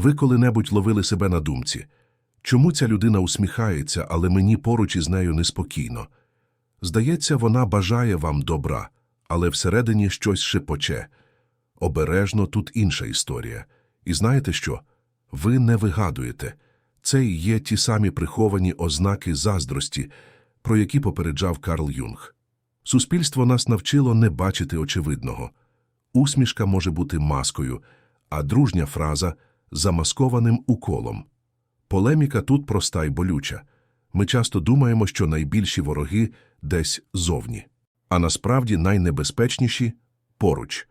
Ви коли-небудь ловили себе на думці. Чому ця людина усміхається, але мені поруч із нею неспокійно? Здається, вона бажає вам добра, але всередині щось шепоче. Обережно тут інша історія. І знаєте що? Ви не вигадуєте. Це і є ті самі приховані ознаки заздрості, про які попереджав Карл Юнг. Суспільство нас навчило не бачити очевидного. Усмішка може бути маскою, а дружня фраза замаскованим уколом. Полеміка тут проста й болюча. Ми часто думаємо, що найбільші вороги десь зовні, а насправді найнебезпечніші поруч.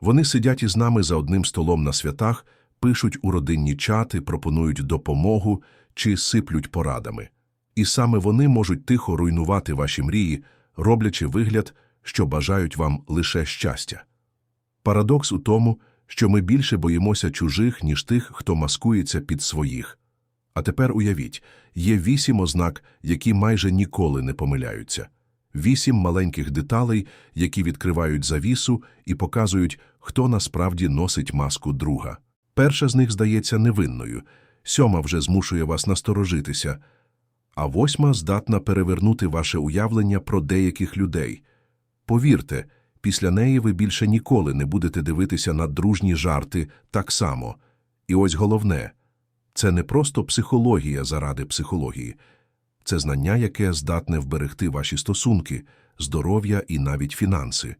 Вони сидять із нами за одним столом на святах, пишуть у родинні чати, пропонують допомогу чи сиплють порадами. І саме вони можуть тихо руйнувати ваші мрії, роблячи вигляд, що бажають вам лише щастя. Парадокс у тому, що ми більше боїмося чужих, ніж тих, хто маскується під своїх. А тепер уявіть, є вісім ознак, які майже ніколи не помиляються. Вісім маленьких деталей, які відкривають завісу і показують, хто насправді носить маску друга. Перша з них здається невинною, сьома вже змушує вас насторожитися, а восьма здатна перевернути ваше уявлення про деяких людей. Повірте, після неї ви більше ніколи не будете дивитися на дружні жарти так само. І ось головне – це не просто психологія заради психології, це знання, яке здатне вберегти ваші стосунки, здоров'я і навіть фінанси.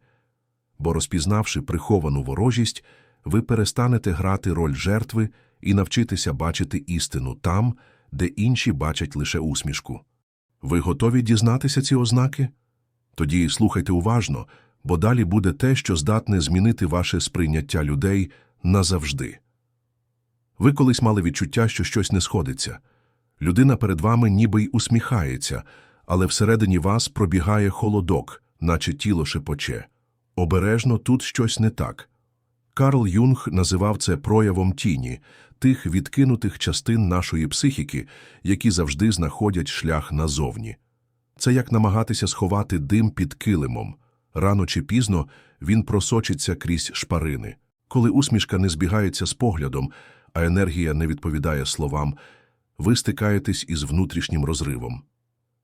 Бо розпізнавши приховану ворожість, ви перестанете грати роль жертви і навчитеся бачити істину там, де інші бачать лише усмішку. Ви готові дізнатися ці ознаки? Тоді слухайте уважно, бо далі буде те, що здатне змінити ваше сприйняття людей назавжди. Ви колись мали відчуття, що щось не сходиться. Людина перед вами ніби й усміхається, але всередині вас пробігає холодок, наче тіло шепоче. Обережно тут щось не так. Карл Юнг називав це проявом тіні, тих відкинутих частин нашої психіки, які завжди знаходять шлях назовні. Це як намагатися сховати дим під килимом. Рано чи пізно він просочиться крізь шпарини. Коли усмішка не збігається з поглядом, а енергія не відповідає словам, ви стикаєтесь із внутрішнім розривом.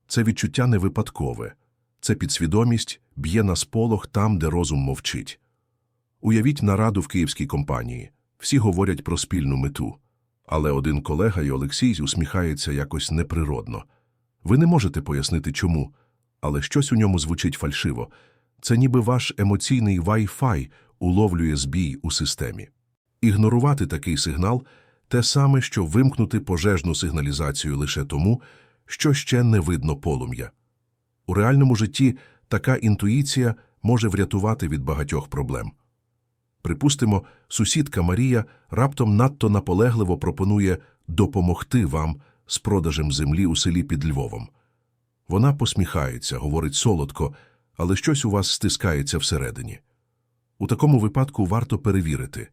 Це відчуття не випадкове. Це підсвідомість б'є на сполох там, де розум мовчить. Уявіть нараду в київській компанії. Всі говорять про спільну мету. Але один колега і Олексій усміхається якось неприродно. Ви не можете пояснити чому, але щось у ньому звучить фальшиво. Це ніби ваш емоційний Wi-Fi уловлює збій у системі. Ігнорувати такий сигнал те саме, що вимкнути пожежну сигналізацію лише тому, що ще не видно полум'я. У реальному житті така інтуїція може врятувати від багатьох проблем. Припустимо, сусідка Марія раптом надто наполегливо пропонує допомогти вам з продажем землі у селі під Львовом. Вона посміхається, говорить солодко, але щось у вас стискається всередині. У такому випадку варто перевірити.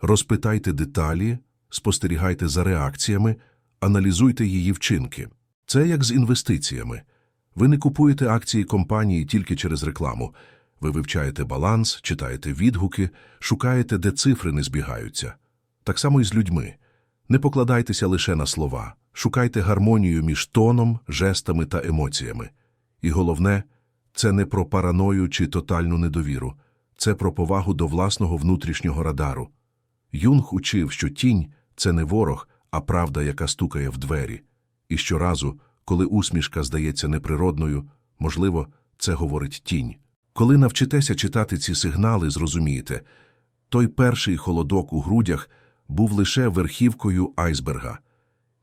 Розпитайте деталі, спостерігайте за реакціями, аналізуйте її вчинки. Це як з інвестиціями. Ви не купуєте акції компанії тільки через рекламу. Ви вивчаєте баланс, читаєте відгуки, шукаєте, де цифри не збігаються. Так само і з людьми. Не покладайтеся лише на слова, шукайте гармонію між тоном, жестами та емоціями. І головне, це не про параною чи тотальну недовіру, це про повагу до власного внутрішнього радару. Юнг учив, що тінь це не ворог, а правда, яка стукає в двері. І щоразу, коли усмішка здається неприродною, можливо, це говорить тінь. Коли навчитеся читати ці сигнали, зрозумієте, той перший холодок у грудях був лише верхівкою айсберга.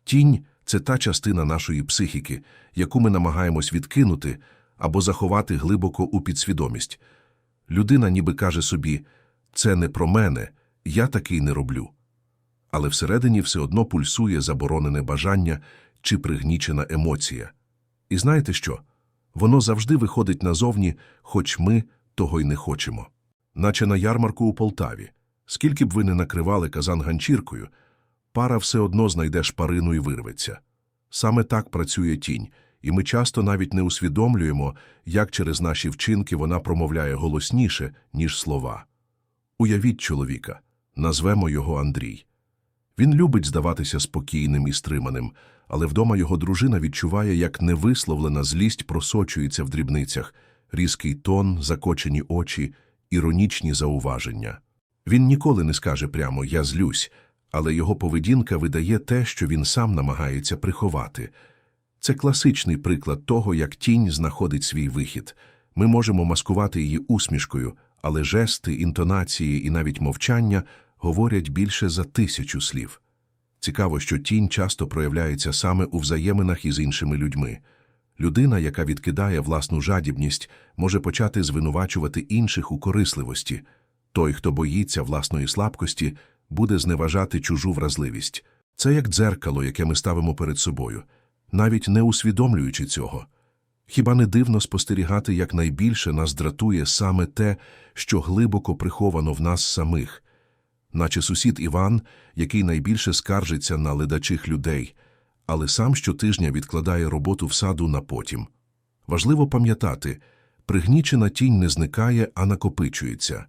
Тінь це та частина нашої психіки, яку ми намагаємось відкинути або заховати глибоко у підсвідомість. Людина ніби каже собі це не про мене, я такий не роблю. Але всередині все одно пульсує заборонене бажання чи пригнічена емоція. І знаєте що? Воно завжди виходить назовні, хоч ми того й не хочемо. Наче на ярмарку у Полтаві. Скільки б ви не накривали казан ганчіркою, пара все одно знайде шпарину і вирветься. Саме так працює тінь, і ми часто навіть не усвідомлюємо, як через наші вчинки вона промовляє голосніше, ніж слова. Уявіть чоловіка, назвемо його Андрій. Він любить здаватися спокійним і стриманим, але вдома його дружина відчуває, як невисловлена злість просочується в дрібницях, різкий тон, закочені очі, іронічні зауваження. Він ніколи не скаже прямо «я злюсь», але його поведінка видає те, що він сам намагається приховати. Це класичний приклад того, як тінь знаходить свій вихід. Ми можемо маскувати її усмішкою, але жести, інтонації і навіть мовчання говорять більше за тисячу слів. Цікаво, що тінь часто проявляється саме у взаєминах із іншими людьми. Людина, яка відкидає власну жадібність, може почати звинувачувати інших у корисливості. Той, хто боїться власної слабкості, буде зневажати чужу вразливість. Це як дзеркало, яке ми ставимо перед собою, навіть не усвідомлюючи цього. Хіба не дивно спостерігати, як найбільше нас дратує саме те, що глибоко приховано в нас самих, наче сусід Іван, який найбільше скаржиться на ледачих людей, але сам щотижня відкладає роботу в саду на потім. Важливо пам'ятати, пригнічена тінь не зникає, а накопичується.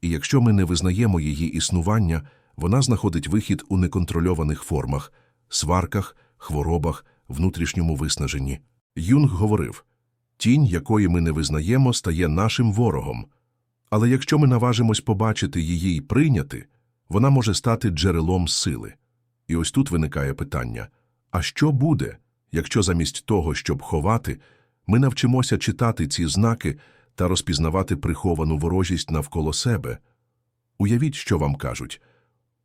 І якщо ми не визнаємо її існування, вона знаходить вихід у неконтрольованих формах – сварках, хворобах, внутрішньому виснаженні. Юнг говорив, тінь, якої ми не визнаємо, стає нашим ворогом. Але якщо ми наважимось побачити її і прийняти, вона може стати джерелом сили. І ось тут виникає питання – а що буде, якщо замість того, щоб ховати, ми навчимося читати ці знаки та розпізнавати приховану ворожість навколо себе? Уявіть, що вам кажуть.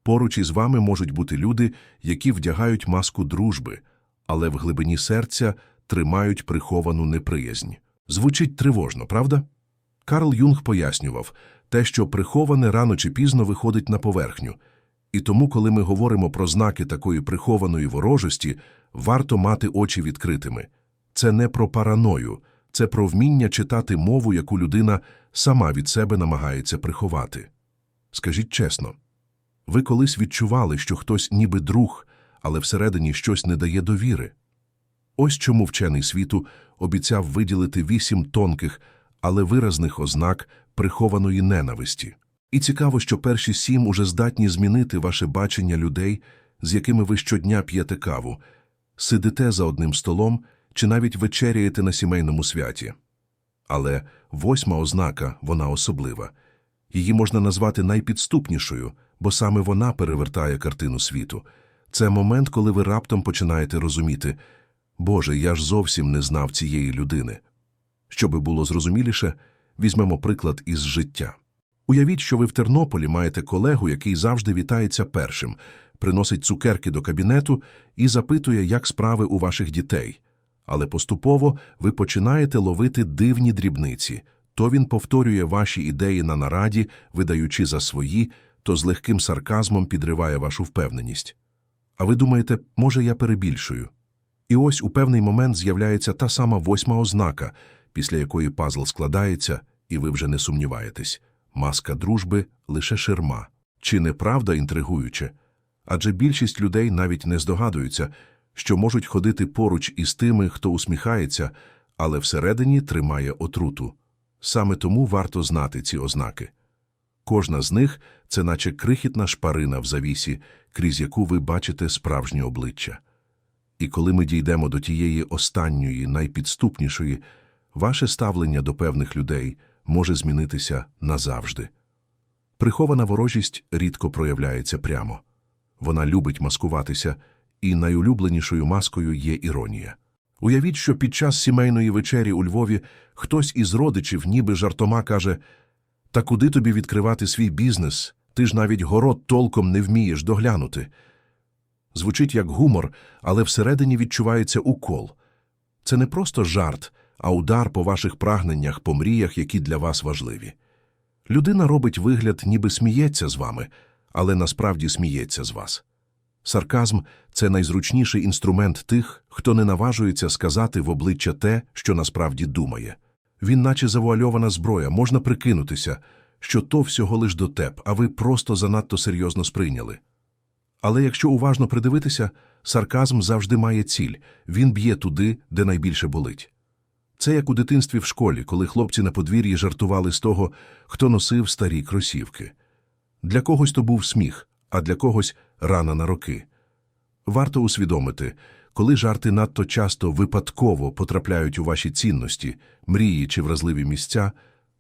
Поруч із вами можуть бути люди, які вдягають маску дружби, але в глибині серця тримають приховану неприязнь. Звучить тривожно, правда? Карл Юнг пояснював, те, що приховане рано чи пізно виходить на поверхню. І тому, коли ми говоримо про знаки такої прихованої ворожості, варто мати очі відкритими. Це не про параною, це про вміння читати мову, яку людина сама від себе намагається приховати. Скажіть чесно, ви колись відчували, що хтось ніби друг, але всередині щось не дає довіри? Ось чому вчений світу обіцяв виділити вісім тонких, але виразних ознак прихованої ненависті. І цікаво, що перші сім уже здатні змінити ваше бачення людей, з якими ви щодня п'єте каву, сидите за одним столом чи навіть вечеряєте на сімейному святі. Але восьма ознака, вона особлива. Її можна назвати найпідступнішою, бо саме вона перевертає картину світу. Це момент, коли ви раптом починаєте розуміти «Боже, я ж зовсім не знав цієї людини». Щоби було зрозуміліше, візьмемо приклад із життя. Уявіть, що ви в Тернополі маєте колегу, який завжди вітається першим, приносить цукерки до кабінету і запитує, як справи у ваших дітей. Але поступово ви починаєте ловити дивні дрібниці. То він повторює ваші ідеї на нараді, видаючи за свої, то з легким сарказмом підриває вашу впевненість. А ви думаєте, може, я перебільшую? І ось у певний момент з'являється та сама восьма ознака, після якої пазл складається, і ви вже не сумніваєтесь. Маска дружби лише ширма. Чи не правда інтригуюче? Адже більшість людей навіть не здогадуються, що можуть ходити поруч із тими, хто усміхається, але всередині тримає отруту. Саме тому варто знати ці ознаки. Кожна з них це наче крихітна шпарина в завісі, крізь яку ви бачите справжнє обличчя. І коли ми дійдемо до тієї останньої, найпідступнішої, ваше ставлення до певних людей може змінитися назавжди. Прихована ворожість рідко проявляється прямо. Вона любить маскуватися, і найулюбленішою маскою є іронія. Уявіть, що під час сімейної вечері у Львові хтось із родичів ніби жартома каже «Та куди тобі відкривати свій бізнес? Ти ж навіть город толком не вмієш доглянути». Звучить як гумор, але всередині відчувається укол. Це не просто жарт, а удар по ваших прагненнях, по мріях, які для вас важливі. Людина робить вигляд, ніби сміється з вами, але насправді сміється з вас. Сарказм це найзручніший інструмент тих, хто не наважується сказати в обличчя те, що насправді думає. Він, наче завуальована зброя, можна прикинутися, що то всього лиш дотеп, а ви просто занадто серйозно сприйняли. Але якщо уважно придивитися, сарказм завжди має ціль він б'є туди, де найбільше болить. Це як у дитинстві в школі, коли хлопці на подвір'ї жартували з того, хто носив старі кросівки. Для когось то був сміх, а для когось рана на роки. Варто усвідомити, коли жарти надто часто випадково потрапляють у ваші цінності, мрії чи вразливі місця,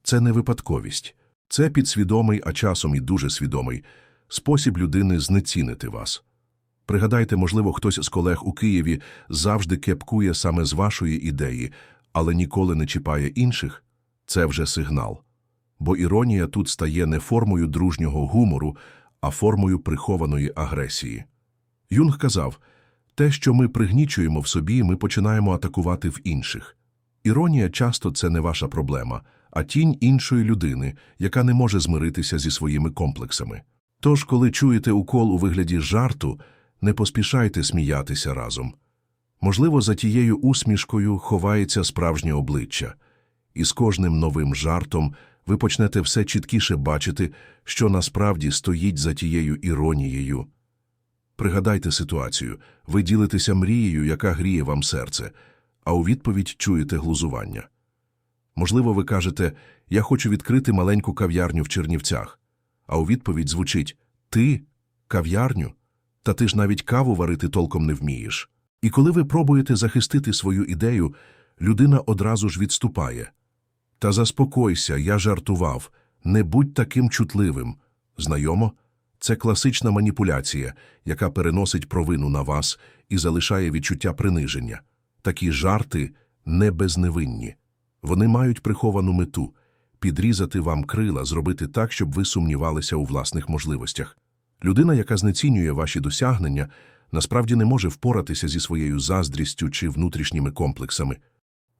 це не випадковість. Це підсвідомий, а часом і дуже свідомий спосіб людини знецінити вас. Пригадайте, можливо, хтось з колег у Києві завжди кепкує саме з вашої ідеї, але ніколи не чіпає інших. Це вже сигнал. Бо іронія тут стає не формою дружнього гумору, а формою прихованої агресії. Юнг казав, те, що ми пригнічуємо в собі, ми починаємо атакувати в інших. Іронія часто це не ваша проблема, а тінь іншої людини, яка не може змиритися зі своїми комплексами. Тож, коли чуєте укол у вигляді жарту, не поспішайте сміятися разом. Можливо, за тією усмішкою ховається справжнє обличчя, і з кожним новим жартом ви почнете все чіткіше бачити, що насправді стоїть за тією іронією. Пригадайте ситуацію, ви ділитеся мрією, яка гріє вам серце, а у відповідь чуєте глузування. Можливо, ви кажете «Я хочу відкрити маленьку кав'ярню в Чернівцях», а у відповідь звучить «Ти? Кав'ярню? Та ти ж навіть каву варити толком не вмієш». І коли ви пробуєте захистити свою ідею, людина одразу ж відступає. Та заспокойся, я жартував, не будь таким чутливим. Знайомо? Це класична маніпуляція, яка переносить провину на вас і залишає відчуття приниження. Такі жарти не безневинні. Вони мають приховану мету – підрізати вам крила, зробити так, щоб ви сумнівалися у власних можливостях. Людина, яка знецінює ваші досягнення, насправді не може впоратися зі своєю заздрістю чи внутрішніми комплексами.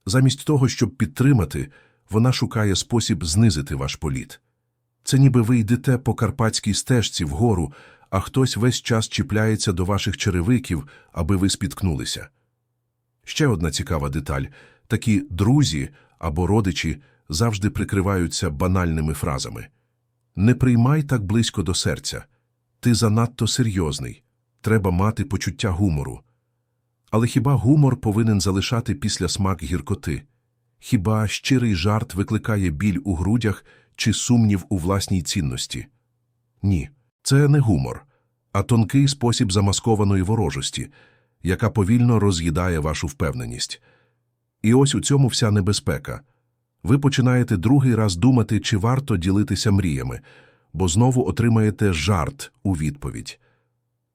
Замість того, щоб підтримати, вона шукає спосіб знизити ваш політ. Це ніби ви йдете по карпатській стежці вгору, а хтось весь час чіпляється до ваших черевиків, аби ви спіткнулися. Ще одна цікава деталь – такі друзі або родичі завжди прикриваються банальними фразами. «Не приймай так близько до серця. Ти занадто серйозний. Треба мати почуття гумору». Але хіба гумор повинен залишати після смак гіркоти? Хіба щирий жарт викликає біль у грудях чи сумнів у власній цінності? Ні, це не гумор, а тонкий спосіб замаскованої ворожості, яка повільно роз'їдає вашу впевненість. І ось у цьому вся небезпека. Ви починаєте другий раз думати, чи варто ділитися мріями, бо знову отримаєте жарт у відповідь.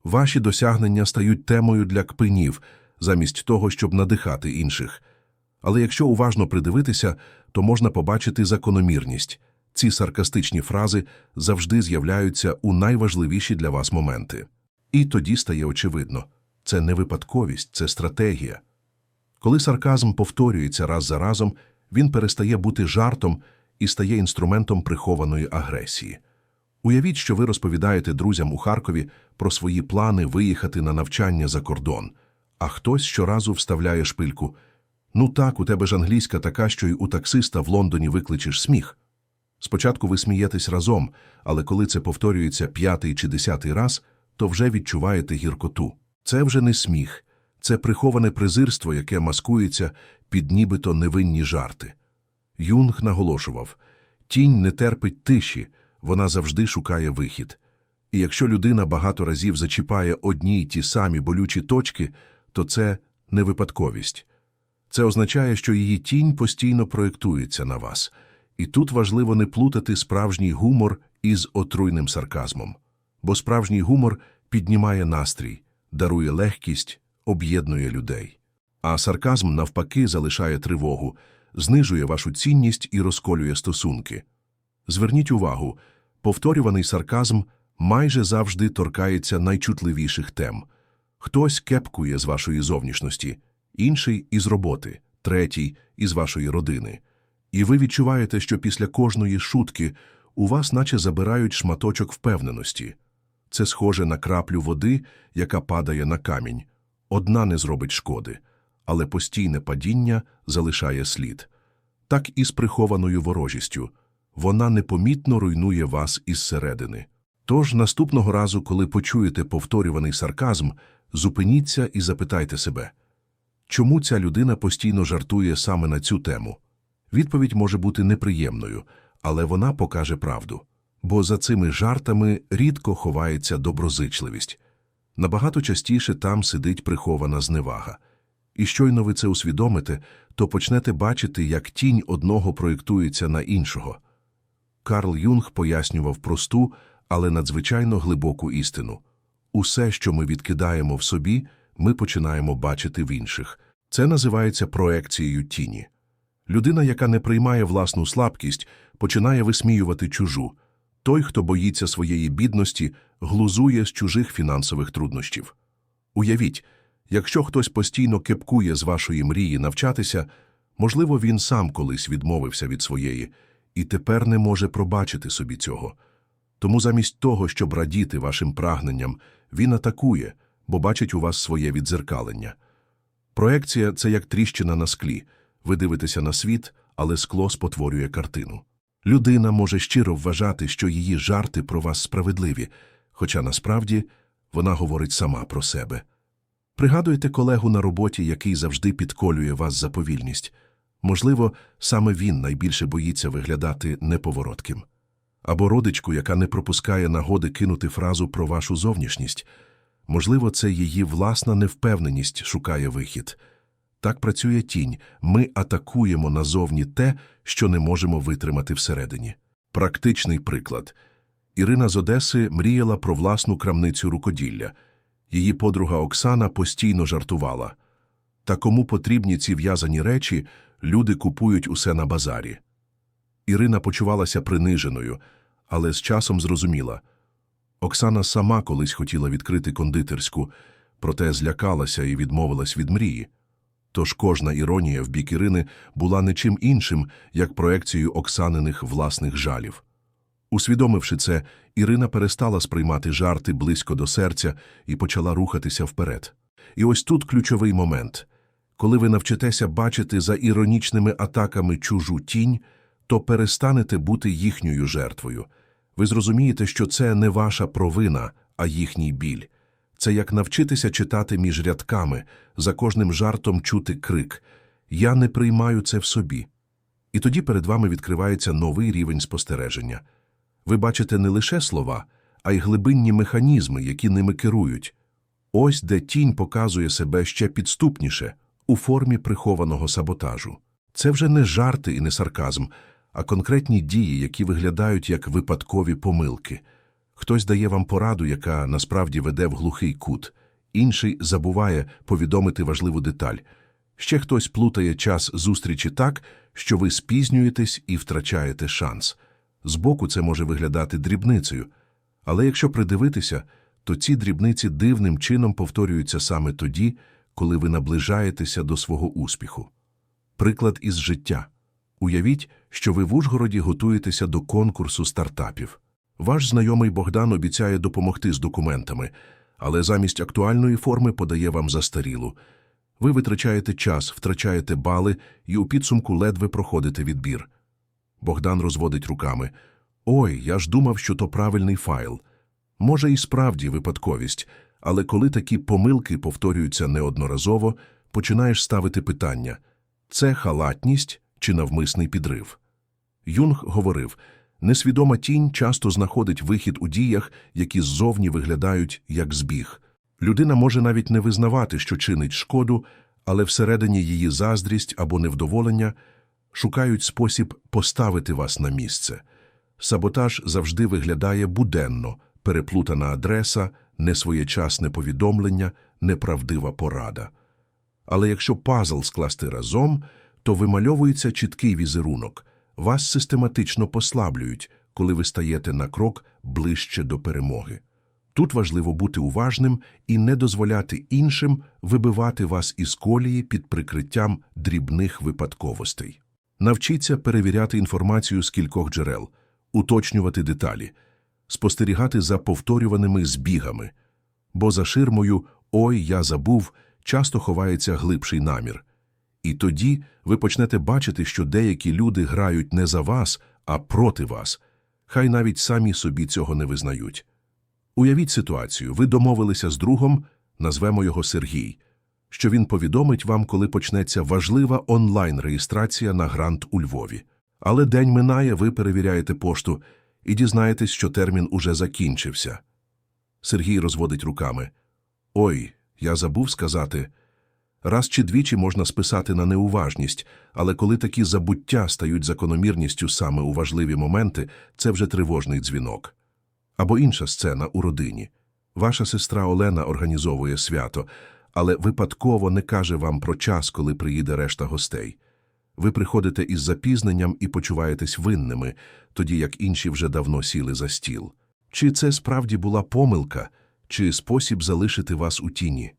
Ваші досягнення стають темою для кпинів, замість того, щоб надихати інших. Але якщо уважно придивитися, то можна побачити закономірність. Ці саркастичні фрази завжди з'являються у найважливіші для вас моменти. І тоді стає очевидно – це не випадковість, це стратегія. Коли сарказм повторюється раз за разом, він перестає бути жартом і стає інструментом прихованої агресії. Уявіть, що ви розповідаєте друзям у Харкові про свої плани виїхати на навчання за кордон, а хтось щоразу вставляє шпильку «Ну так, у тебе ж англійська така, що й у таксиста в Лондоні викличеш сміх». Спочатку ви смієтесь разом, але коли це повторюється п'ятий чи десятий раз, то вже відчуваєте гіркоту. Це вже не сміх, це приховане презирство, яке маскується під нібито невинні жарти. Юнг наголошував тінь не терпить тиші, вона завжди шукає вихід. І якщо людина багато разів зачіпає одні й ті самі болючі точки, то це не випадковість. Це означає, що її тінь постійно проєктується на вас. І тут важливо не плутати справжній гумор із отруйним сарказмом. Бо справжній гумор піднімає настрій, дарує легкість, об'єднує людей. А сарказм, навпаки, залишає тривогу, знижує вашу цінність і розколює стосунки. Зверніть увагу, повторюваний сарказм майже завжди торкається найчутливіших тем. Хтось кепкує з вашої зовнішності, інший – із роботи, третій – із вашої родини. І ви відчуваєте, що після кожної шутки у вас наче забирають шматочок впевненості. Це схоже на краплю води, яка падає на камінь. Одна не зробить шкоди, але постійне падіння залишає слід. Так і з прихованою ворожістю. Вона непомітно руйнує вас із середини. Тож наступного разу, коли почуєте повторюваний сарказм, зупиніться і запитайте себе, чому ця людина постійно жартує саме на цю тему? Відповідь може бути неприємною, але вона покаже правду. бо за цими жартами рідко ховається доброзичливість. Набагато частіше там сидить прихована зневага. І щойно ви це усвідомите, то почнете бачити, як тінь одного проєктується на іншого. Карл Юнг пояснював просту, але надзвичайно глибоку істину. Усе, що ми відкидаємо в собі, ми починаємо бачити в інших. Це називається проекцією тіні. Людина, яка не приймає власну слабкість, починає висміювати чужу. Той, хто боїться своєї бідності, глузує з чужих фінансових труднощів. Уявіть, якщо хтось постійно кепкує з вашої мрії навчатися, можливо, він сам колись відмовився від своєї і тепер не може пробачити собі цього. Тому замість того, щоб радіти вашим прагненням, він атакує, бо бачить у вас своє віддзеркалення. Проекція – це як тріщина на склі. Ви дивитеся на світ, але скло спотворює картину. Людина може щиро вважати, що її жарти про вас справедливі, хоча насправді вона говорить сама про себе. Пригадуєте колегу на роботі, який завжди підколює вас за повільність. Можливо, саме він найбільше боїться виглядати неповоротким. Або родичку, яка не пропускає нагоди кинути фразу про вашу зовнішність. Можливо, це її власна невпевненість шукає вихід. Так працює тінь. Ми атакуємо назовні те, що не можемо витримати всередині. Практичний приклад. Ірина з Одеси мріяла про власну крамницю рукоділля. Її подруга Оксана постійно жартувала. Та кому потрібні ці в'язані речі, люди купують усе на базарі. Ірина почувалася приниженою, але з часом зрозуміла. Оксана сама колись хотіла відкрити кондитерську, проте злякалася і відмовилась від мрії. Тож кожна іронія в бік Ірини була не чим іншим, як проекцією Оксаниних власних жалів. Усвідомивши це, Ірина перестала сприймати жарти близько до серця і почала рухатися вперед. І ось тут ключовий момент. Коли ви навчитеся бачити за іронічними атаками чужу тінь, то перестанете бути їхньою жертвою. Ви зрозумієте, що це не ваша провина, а їхній біль. Це як навчитися читати між рядками, за кожним жартом чути крик Я не приймаю це в собі. І тоді перед вами відкривається новий рівень спостереження. Ви бачите не лише слова, а й глибинні механізми, які ними керують. Ось де тінь показує себе ще підступніше, у формі прихованого саботажу. Це вже не жарти і не сарказм, а конкретні дії, які виглядають як випадкові помилки. Хтось дає вам пораду, яка насправді веде в глухий кут, інший забуває повідомити важливу деталь. Ще хтось плутає час зустрічі так, що ви спізнюєтесь і втрачаєте шанс. Збоку це може виглядати дрібницею, але якщо придивитися, то ці дрібниці дивним чином повторюються саме тоді, коли ви наближаєтеся до свого успіху. Приклад із життя. Уявіть, що ви в Ужгороді готуєтеся до конкурсу стартапів. Ваш знайомий Богдан обіцяє допомогти з документами, але замість актуальної форми подає вам застарілу. Ви витрачаєте час, втрачаєте бали і у підсумку ледве проходите відбір. Богдан розводить руками. Ой, я ж думав, що то правильний файл. Може, і справді випадковість, але коли такі помилки повторюються неодноразово, починаєш ставити питання – це халатність чи навмисний підрив? Юнг говорив – Несвідома тінь часто знаходить вихід у діях, які ззовні виглядають як збіг. Людина може навіть не визнавати, що чинить шкоду, але всередині її заздрість або невдоволення шукають спосіб поставити вас на місце. Саботаж завжди виглядає буденно, переплутана адреса, несвоєчасне повідомлення, неправдива порада. Але якщо пазл скласти разом, то вимальовується чіткий візерунок – вас систематично послаблюють, коли ви стаєте на крок ближче до перемоги. Тут важливо бути уважним і не дозволяти іншим вибивати вас із колії під прикриттям дрібних випадковостей. Навчіться перевіряти інформацію з кількох джерел, уточнювати деталі, спостерігати за повторюваними збігами, бо за ширмою «Ой, я забув» часто ховається глибший намір. І тоді ви почнете бачити, що деякі люди грають не за вас, а проти вас. Хай навіть самі собі цього не визнають. Уявіть ситуацію, ви домовилися з другом, назвемо його Сергій, що він повідомить вам, коли почнеться важлива онлайн-реєстрація на грант у Львові. Але день минає, ви перевіряєте пошту, і дізнаєтесь, що термін уже закінчився. Сергій розводить руками. Ой, я забув сказати. Раз чи двічі можна списати на неуважність, але коли такі забуття стають закономірністю саме у важливі моменти, це вже тривожний дзвінок. Або інша сцена у родині. Ваша сестра Олена організовує свято, але випадково не каже вам про час, коли приїде решта гостей. Ви приходите із запізненням і почуваєтесь винними, тоді як інші вже давно сіли за стіл. Чи це справді була помилка, чи спосіб залишити вас у тіні?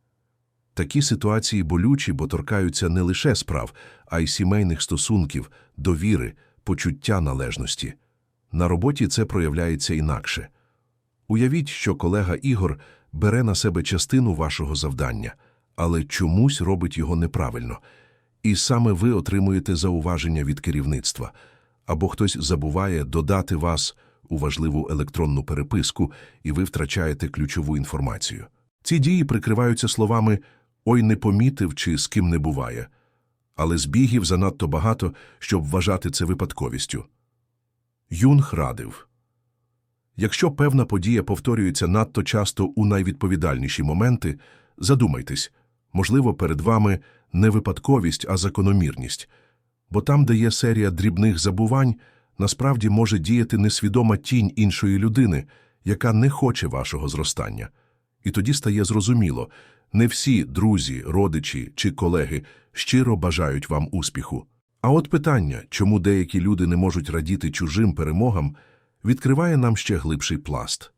Такі ситуації болючі, бо торкаються не лише справ, а й сімейних стосунків, довіри, почуття належності. На роботі це проявляється інакше. Уявіть, що колега Ігор бере на себе частину вашого завдання, але чомусь робить його неправильно. І саме ви отримуєте зауваження від керівництва, або хтось забуває додати вас у важливу електронну переписку, і ви втрачаєте ключову інформацію. Ці дії прикриваються словами «ой, не помітив» чи «з ким не буває», але збігів занадто багато, щоб вважати це випадковістю. Юнг радив. Якщо певна подія повторюється надто часто у найвідповідальніші моменти, задумайтесь, можливо, перед вами не випадковість, а закономірність. Бо там, де є серія дрібних забувань, насправді може діяти несвідома тінь іншої людини, яка не хоче вашого зростання. І тоді стає зрозуміло, не всі друзі, родичі чи колеги щиро бажають вам успіху. А от питання, чому деякі люди не можуть радіти чужим перемогам, відкриває нам ще глибший пласт.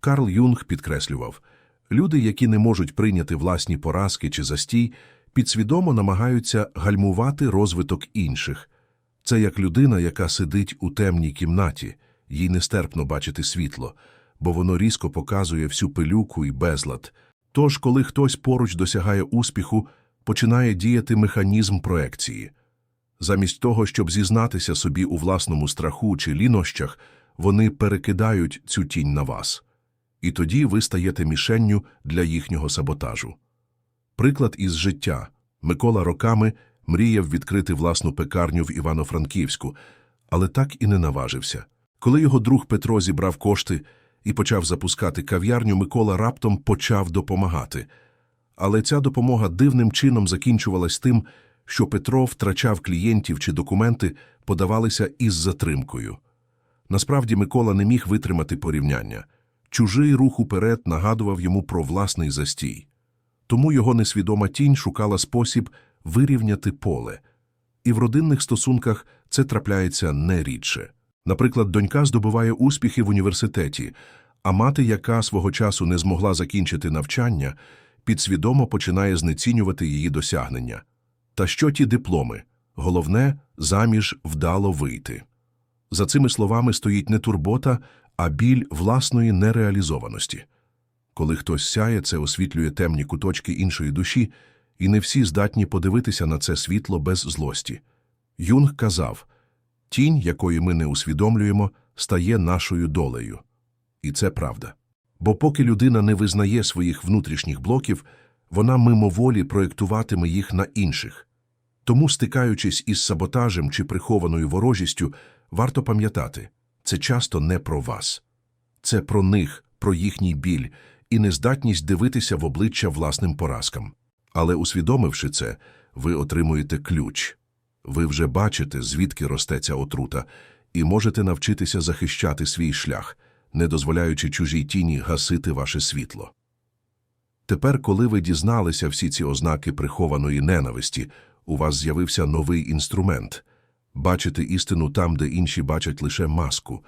Карл Юнг підкреслював, люди, які не можуть прийняти власні поразки чи застій, підсвідомо намагаються гальмувати розвиток інших. Це як людина, яка сидить у темній кімнаті, їй нестерпно бачити світло, бо воно різко показує всю пилюку і безлад. Тож, коли хтось поруч досягає успіху, починає діяти механізм проекції. Замість того, щоб зізнатися собі у власному страху чи лінощах, вони перекидають цю тінь на вас. І тоді ви стаєте мішенню для їхнього саботажу. Приклад із життя. Микола роками мріяв відкрити власну пекарню в Івано-Франківську, але так і не наважився. Коли його друг Петро зібрав кошти і почав запускати кав'ярню, Микола раптом почав допомагати. Але ця допомога дивним чином закінчувалась тим, що Петро втрачав клієнтів чи документи подавалися із затримкою. Насправді Микола не міг витримати порівняння. Чужий рух уперед нагадував йому про власний застій. Тому його несвідома тінь шукала спосіб вирівняти поле. І в родинних стосунках це трапляється не рідше. Наприклад, донька здобуває успіхи в університеті, а мати, яка свого часу не змогла закінчити навчання, підсвідомо починає знецінювати її досягнення. Та що ті дипломи? Головне – заміж вдало вийти. За цими словами стоїть не турбота, а біль власної нереалізованості. Коли хтось сяє, це освітлює темні куточки іншої душі, і не всі здатні подивитися на це світло без злості. Юнг казав, тінь, якої ми не усвідомлюємо, стає нашою долею. І це правда. Бо поки людина не визнає своїх внутрішніх блоків, вона мимоволі проєктуватиме їх на інших. Тому, стикаючись із саботажем чи прихованою ворожістю, варто пам'ятати, це часто не про вас. Це про них, про їхній біль і нездатність дивитися в обличчя власним поразкам. Але усвідомивши це, ви отримуєте ключ. Ви вже бачите, звідки росте ця отрута, і можете навчитися захищати свій шлях, не дозволяючи чужій тіні гасити ваше світло. Тепер, коли ви дізналися всі ці ознаки прихованої ненависті, у вас з'явився новий інструмент бачити істину там, де інші бачать лише маску.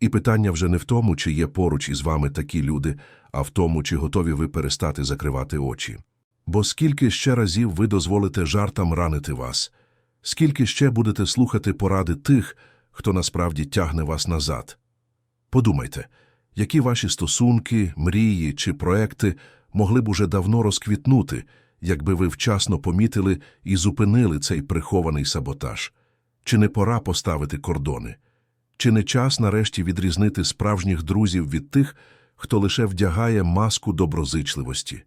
І питання вже не в тому, чи є поруч із вами такі люди, а в тому, чи готові ви перестати закривати очі. Бо скільки ще разів ви дозволите жартам ранити вас, скільки ще будете слухати поради тих, хто насправді тягне вас назад. Подумайте, які ваші стосунки, мрії чи проекти могли б уже давно розквітнути, якби ви вчасно помітили і зупинили цей прихований саботаж. Чи не пора поставити кордони? Чи не час нарешті відрізнити справжніх друзів від тих, хто лише вдягає маску доброзичливості?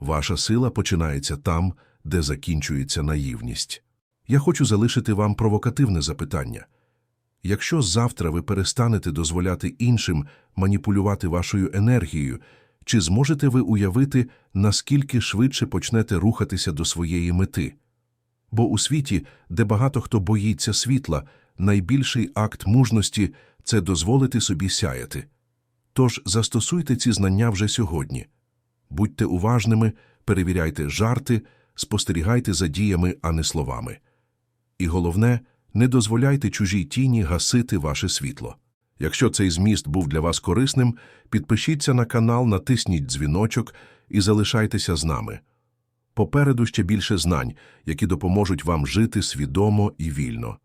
Ваша сила починається там, де закінчується наївність. Я хочу залишити вам провокативне запитання. Якщо завтра ви перестанете дозволяти іншим маніпулювати вашою енергією, чи зможете ви уявити, наскільки швидше почнете рухатися до своєї мети? Бо у світі, де багато хто боїться світла, найбільший акт мужності – це дозволити собі сяяти. Тож застосуйте ці знання вже сьогодні. Будьте уважними, перевіряйте жарти, спостерігайте за діями, а не словами. І головне, не дозволяйте чужій тіні гасити ваше світло. Якщо цей зміст був для вас корисним, підпишіться на канал, натисніть дзвіночок і залишайтеся з нами. Попереду ще більше знань, які допоможуть вам жити свідомо і вільно.